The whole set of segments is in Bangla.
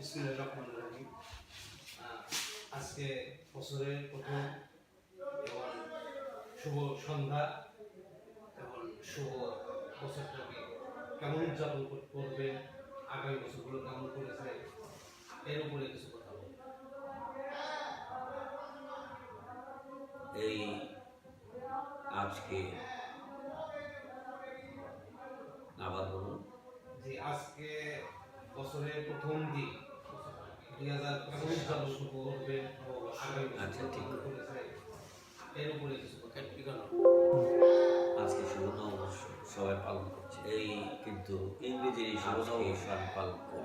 বিসমিল্লাহির রহমানির রহিম আজকে বছরের প্রথম এবং শুভ সন্ধ্যা এবং শুভ বছরটাকে কেমন উদযাপন কর- করবেন? আগামী বছরগুলো কেমন করেছে? এর উপরে কিছু কথা বলব এই আজকে আবার বলুন। যে আজকে বছরের প্রথম দিন। আচ্ছা, ঠিক। আজকে শুভ নববর্ষ সবাই পালন করছে। এই কিন্তু ইংরেজির এই শুভ নববর্ষ আমি পালন করি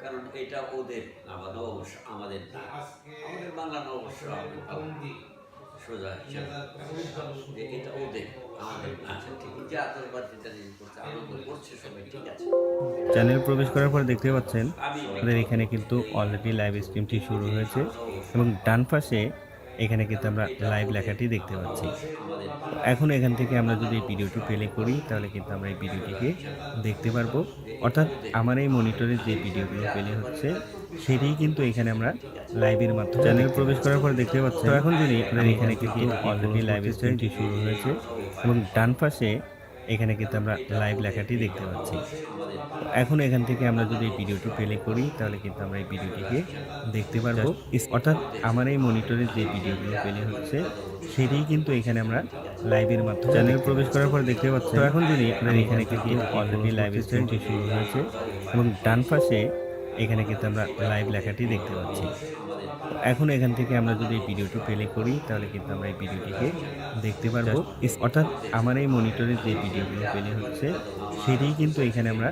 কারণ এটা ওদের নববর্ষ আমাদের না। আমাদের বাংলা নববর্ষ আমাদের পালন দিন। সোজা যে এটা ওদের আমাদের আচ্ছা ঠিক। যে আতঙ্কবাদ যেটা করছে আনন্দ করছে সবাই ঠিক আছে। চ্যানেল প্রবেশ করার পর দেখতে পাচ্ছেন আমি আমাদের এখানে কিন্তু অলরেডি লাইভ স্ট্রিমটি শুরু হয়েছে। এবং ডান পাশে এখানে কিন্তু আমরা লাইভ লেখাটি দেখতে পাচ্ছি। এখন এখান থেকে আমরা যদি এই ভিডিওটি প্লে করি তাহলে কিন্তু আমরা এই ভিডিওটিকে দেখতে পারব। অর্থাৎ আমার এই মনিটরে যে ভিডিওগুলো প্লে হচ্ছে সেটাই কিন্তু এখানে আমরা লাইভের মাধ্যমে চ্যানেল প্রবেশ করার পর দেখতে পাচ্ছি। এখন যদি আপনার এখানে কিন্তু অলরেডি লাইভ স্ট্রিমটি শুরু হয়েছে এবং ডান পাশে এখানে কিন্তু আমরা লাইভ লেখাটি দেখতে পাচ্ছি। এখন এখান থেকে আমরা যদি এই ভিডিওটি প্লে করি তাহলে কিন্তু আমরা এই ভিডিওটিকে দেখতে পারব। অর্থাৎ আমার এই মনিটরে যে ভিডিওগুলো প্লে হচ্ছে সেটাই কিন্তু এখানে আমরা লাইভের মাধ্যমে চ্যানেল প্রবেশ করার পর দেখতে পাচ্ছি এখন যদি আপনার এখানে কিন্তু অলরেডি লাইভ স্ট্রিমটি শুরু হয়েছে এবং ডান পাশে এখানে কিন্তু আমরা লাইভ লেখাটি দেখতে পাচ্ছি। এখন এখান থেকে আমরা যদি এই ভিডিওটি প্লে করি তাহলে কিন্তু আমরা এই ভিডিওটিকে দেখতে পারব। অর্থাৎ আমার এই মনিটরে যে ভিডিওগুলো প্লে হচ্ছে সেটি কিন্তু এখানে আমরা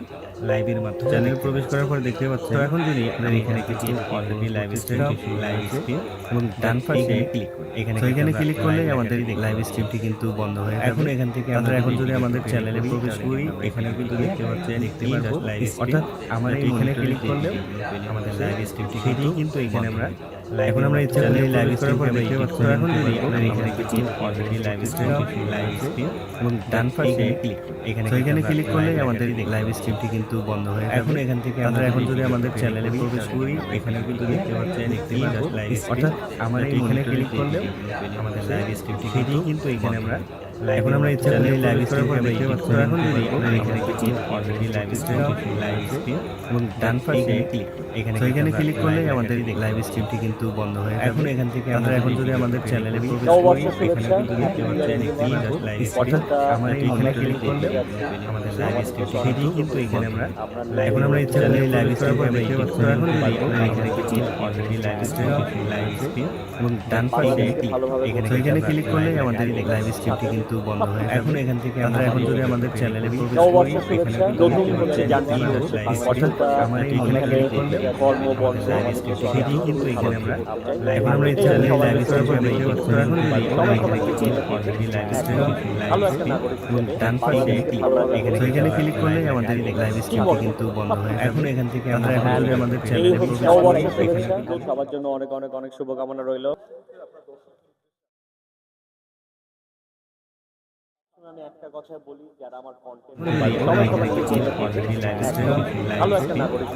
লাইভের মাধ্যমে চ্যানেল প্রবেশ করার পর দেখতে পাচ্ছি তো এখন যদি আপনার এখানে কিছু অলরেডি লাইভ স্ট্রিমটি শুরু লাইভ স্ট্রিম এবং ডান পাশে ক্লিক এখানে তো এখানে ক্লিক করলেই আমাদের লাইভ স্ট্রিমটি কিন্তু বন্ধ হয়ে যাবে। এখন এখান থেকে আমরা এখন যদি আমাদের চ্যানেলে প্রবেশ করি এখানে কিন্তু দেখতে পাচ্ছেন দেখতে পারব অর্থাৎ আমার এখানে ক্লিক করলে আমাদের লাইভ স্ট্রিমটি কিন্তু এখানে আমরা এখন আমরা ইচ্ছা করলে লাইভ স্ট্রিম করে দেখতে পাচ্ছি এখন যদি আপনার এখানে কিছু already live stream live stream এবং ডান পাশে ক্লিক এখানে তো এখানে ক্লিক করলে আমাদের লাইভ স্ট্রিমটি কিন্তু বন্ধ হয়ে এখন এখান থেকে আমরা এখন যদি আমাদের চ্যানেলে প্রবেশ করি এখানে কিন্তু দেখতে পাচ্ছেন পাচ্ছেন লাইভ অর্থাৎ আমার এখানে ক্লিক করলে আমাদের লাইভ স্ট্রিমটি কিন্তু এখানে আমরা এখন আমরা ইচ্ছা করলে লাইভ স্ট্রিম করে দেখতে পাচ্ছি এখন যদি আপনার এখানে কিছু already live stream live stream এবং ডান পাশে ক্লিক এখানে এখানে ক্লিক করলেই আমাদের লাইভ স্ট্রিমটি কিন্তু বন্ধ হয়ে এখন এখান থেকে আমরা এখন যদি আমাদের চ্যানেলে প্রবেশ করি এখানে কিন্তু দেখতে পাচ্ছেন দেখতে লাইভ স্ট্রিম আমার এখানে ক্লিক করলে আমাদের লাইভ স্ট্রিম সেটাই কিন্তু এখানে আমরা এখন আমরা ইচ্ছা করলে লাইভ স্ট্রিম করে দেখতে পাচ্ছি এখন এখানে কিছু already live stream live stream এবং ডান পাশে ক্লিক এখানে এখানে ক্লিক করলেই আমাদের লাইভ স্ট্রিমটি কিন্তু বন্ধ হয়ে এখন এখান থেকে আমরা এখন যদি আমাদের চ্যানেলে প্রবেশ করি এখানে কিন্তু অর্থাৎ আমার এখানে ক্লিক করলে কর্ম বর্ণ লাইভ স্ট্রিম সেটাই কিন্তু এখানে আমরা এখন আমরা ইচ্ছা করলে লাইভ স্ট্রিম করে দেখতে পাচ্ছি তো আমরা এখানে কিছু already live stream live stream এবং ডান পাশে এখানে এখানে ক্লিক করলেই আমাদের লাইভ স্ট্রিমটি কিন্তু বন্ধ হয়ে এখন এখান থেকে আমরা এখন যদি আমাদের চ্যানেলে প্রবেশ করি এখানে সবার জন্য অনেক অনেক অনেক শুভকামনা রইল আমি একটা কথা বলি যারা আমার কন্টেন্ট স্ট্রিম ভালো একটা নাগরিক